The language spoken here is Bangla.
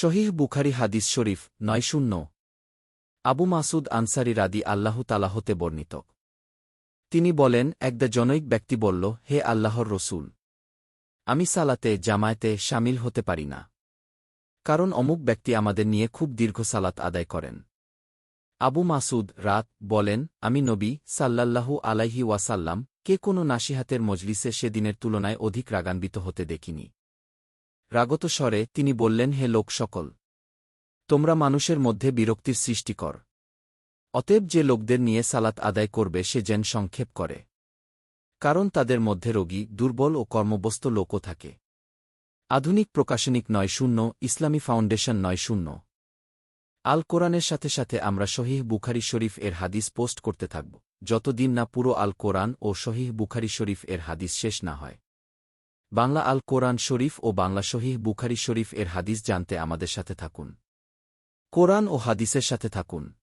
শহীহ বুখারি হাদিস শরীফ নয় শূন্য। আবু মাসুদ আনসারি রাদি আল্লাহ তালা হতে বর্ণিত। তিনি বলেন, একদা জনৈক ব্যক্তি বলল, হে আল্লাহর রসুল, আমি সালাতে, জামায়াতে সামিল হতে পারি না। কারণ অমুক ব্যক্তি আমাদের নিয়ে খুব দীর্ঘ সালাত আদায় করেন। আবু মাসুদ রাত বলেন, আমি নবী সাল্লাল্লাহু আলাইহি ওয়াসাল্লাম, কে কোনো নাসিহাতের মজলিসে সেদিনের তুলনায় অধিক রাগান্বিত হতে দেখিনি। রাগত স্বরে তিনি বললেন, হে লোক সকল, তোমরা মানুষের মধ্যে বিরক্তির সৃষ্টি কর। অতএব যে লোকদের নিয়ে সালাত আদায় করবে, সে যেন সংক্ষেপ করে। কারণ তাদের মধ্যে রোগী, দুর্বল ও কর্মবস্ত লোকও থাকে। আধুনিক প্রকাশনিক নয় শূন্য, ইসলামী ফাউন্ডেশন নয় শূন্য। আল কোরআনের সাথে সাথে আমরা শহীহ বুখারি শরীফ এর হাদিস পোস্ট করতে থাকব। যতদিন না পুরো আল কোরআন ও শহীহ বুখারি শরীফ এর হাদিস শেষ না হয়। বাংলা আল কোরআন শরীফ ও বাংলা শহীহ বুখারি শরীফ এর হাদিস জানতে আমাদের সাথে থাকুন। কোরআন ও হাদিসের সাথে থাকুন।